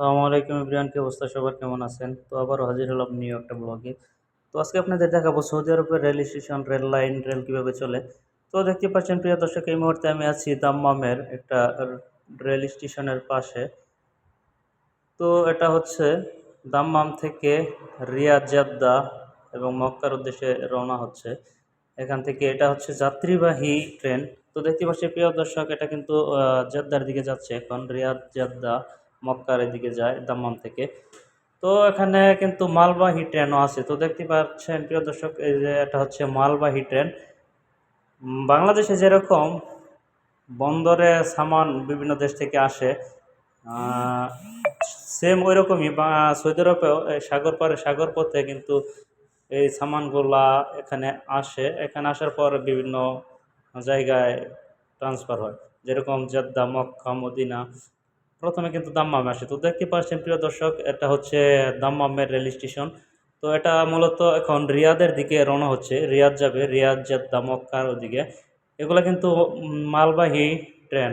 আসসালামু আলাইকুম ইব্রিয়ান কি অবস্থা? সবার কেমন আছেন? তো আবারও হাজির হলাম নিউ একটা ব্লগে। তো আজকে আপনাদের দেখাবো সৌদি আরবের rail station, rail line, rail কীভাবে চলে। তো দেখতে পাচ্ছেন, প্রিয় দর্শক, এই মুহূর্তে আমি আছি দাম্মামের একটা রেল স্টেশনের পাশে। তো এটা হচ্ছে দাম্মাম থেকে রিয়াদ জাদ্দা এবং মক্কার উদ্দেশ্যে রওনা হচ্ছে। এখান থেকে এটা হচ্ছে যাত্রীবাহী ট্রেন। তো দেখতে পাচ্ছি প্রিয় দর্শক, এটা কিন্তু জেদ্দার দিকে যাচ্ছে এখন, রিয়াদ জেদ্দা। মক্কার এদিকে যায় দাম্মাম থেকে। তো এখানে কিন্তু মালবাহী ট্রেনও আছে। তো দেখতে পাচ্ছেন, প্রিয় দর্শক, এই যে এটা হচ্ছে মালবাহী ট্রেন। বাংলাদেশে যেরকম বন্দরে সামান বিভিন্ন দেশ থেকে আসে সেম ওই রকমই সৌদি আরবেও সাগর পারে সাগর পথে কিন্তু এই সামানগুলা এখানে আসে। এখানে আসার পর বিভিন্ন জায়গায় ট্রান্সফার হয়। যেরকম জেদ্দা, মক্কা, মদিনা প্রথমে কিন্তু দাম্মামে আসে। তো দেখতে পাচ্ছেন প্রিয় দর্শক, এটা হচ্ছে দাম্মামের রেল স্টেশন। তো এটা মূলত এখন রিয়াদের দিকে রওনা হচ্ছে। রিয়াদ যাবে, রিয়াদ দামক মক্কার ওদিকে। এগুলো কিন্তু মালবাহী ট্রেন।